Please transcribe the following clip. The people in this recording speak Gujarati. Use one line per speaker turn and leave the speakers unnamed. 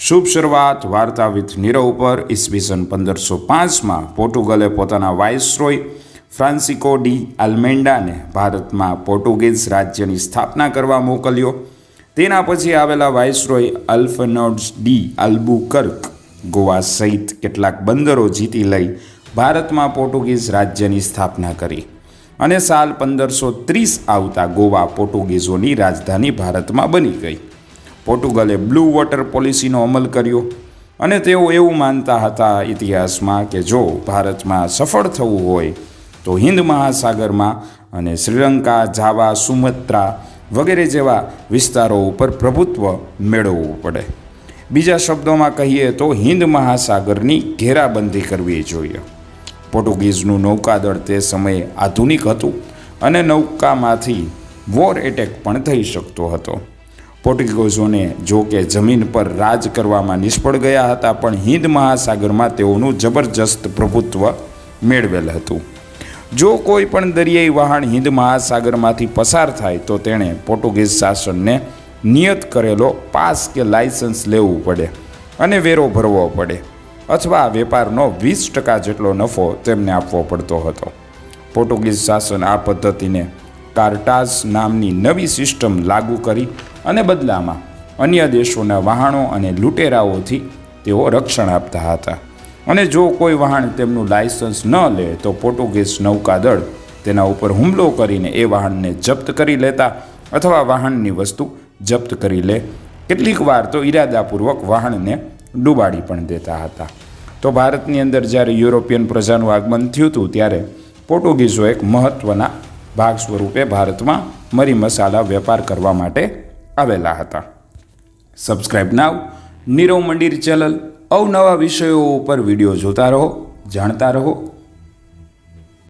શુભ શરૂઆત, વાર્તા વિથ નીરવ ઉપર, ઈસવીસન પંદરસો પાંચમાં પોર્ટુગલે પોતાના વાઇસરોય ફ્રાન્સિકો ડી આલ્મેન્ડાને ભારતમાં પોર્ટુગીઝ રાજ્યની સ્થાપના કરવા મોકલ્યો. તેના પછી આવેલા viceroy Alfonso de Albuquerque Goa સહિત કેટલાક બંદરો જીતી લઈ ભારતમાં પોર્ટુગીઝ રાજ્યની સ્થાપના કરી અને સાલ પંદરસો ત્રીસ આવતા ગોવા પોર્ટુગીઝોની રાજધાની ભારતમાં બની ગઈ. પોર્ટુગલે બ્લુ વોટર પોલિસીનો અમલ કર્યો અને તેઓ એવું માનતા હતા ઇતિહાસમાં કે જો ભારતમાં સફળ થવું હોય તો હિન્દ મહાસાગરમાં અને શ્રીલંકા, જાવા, સુમત્રા વગેરે જેવા વિસ્તારો ઉપર પ્રભુત્વ મેળવવું પડે. બીજા શબ્દોમાં કહીએ તો હિન્દ મહાસાગરની ઘેરાબંધી કરવી જોઈએ. પોર્ટુગીઝનું નૌકાદળ તે સમયે આધુનિક હતું અને નૌકામાંથી વોર એટેક પણ થઈ શકતો હતો. પોર્ટુગીઝોને જો કે જમીન પર રાજ કરવામાં નિષ્ફળ ગયા હતા, પણ હિન્દ મહાસાગરમાં તેઓનું જબરજસ્ત પ્રભુત્વ મેળવેલ હતું. જો કોઈ પણ દરિયાઈ વહાણ હિન્દ મહાસાગરમાંથી પસાર થાય, તો તેણે પોર્ટુગીઝ શાસનને નિયત કરેલો પાસ કે લાયસન્સ લેવું પડે અને વેરો ભરવો પડે અથવા વેપારનો વીસ ટકા જેટલો નફો તેમને આપવો પડતો હતો. પોર્ટુગીઝ શાસન આ પદ્ધતિને કાર્ટાસ નામની નવી સિસ્ટમ લાગુ કરી અને બદલામાં અન્ય દેશોના વહાણો અને લૂંટેરાઓથી તેઓ રક્ષણ આપતા હતા. અને જો કોઈ વહાણ તેમનું લાયસન્સ ન લે, તો પોર્ટુગીઝ નૌકાદળ તેના ઉપર હુમલો કરીને એ વાહનને જપ્ત કરી લેતા અથવા વાહનની વસ્તુ જપ્ત કરી લે. કેટલીક વાર તો ઈરાદાપૂર્વક વાહનને ડૂબાડી પણ દેતા હતા. તો ભારતની અંદર જ્યારે યુરોપિયન પ્રજાનું આગમન થયું હતું, ત્યારે પોર્ટુગીઝો એક મહત્ત્વના ભાગ સ્વરૂપે ભારતમાં મરી મસાલા વેપાર કરવા માટે આવેલા હતા. સબસ્ક્રાઈબ નાવ નીરવ મંદિર ચેનલ અવનવા વિષયો ઉપર વીડિયો જોતા રહો, જાણતા રહો.